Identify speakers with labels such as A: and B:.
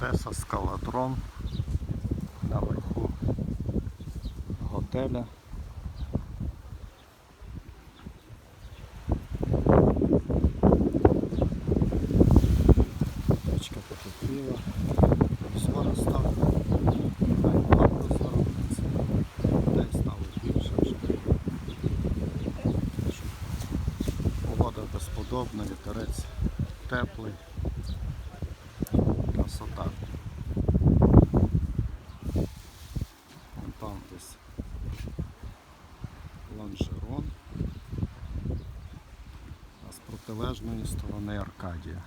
A: Одеса, скалатрон. Наверху готеля. Річка потопіла, Зоро став, багато заробиться, людей стало більше вже. Погода безподобна, вітерець теплий. Десь ланжерон, А з протилежної сторони Аркадія.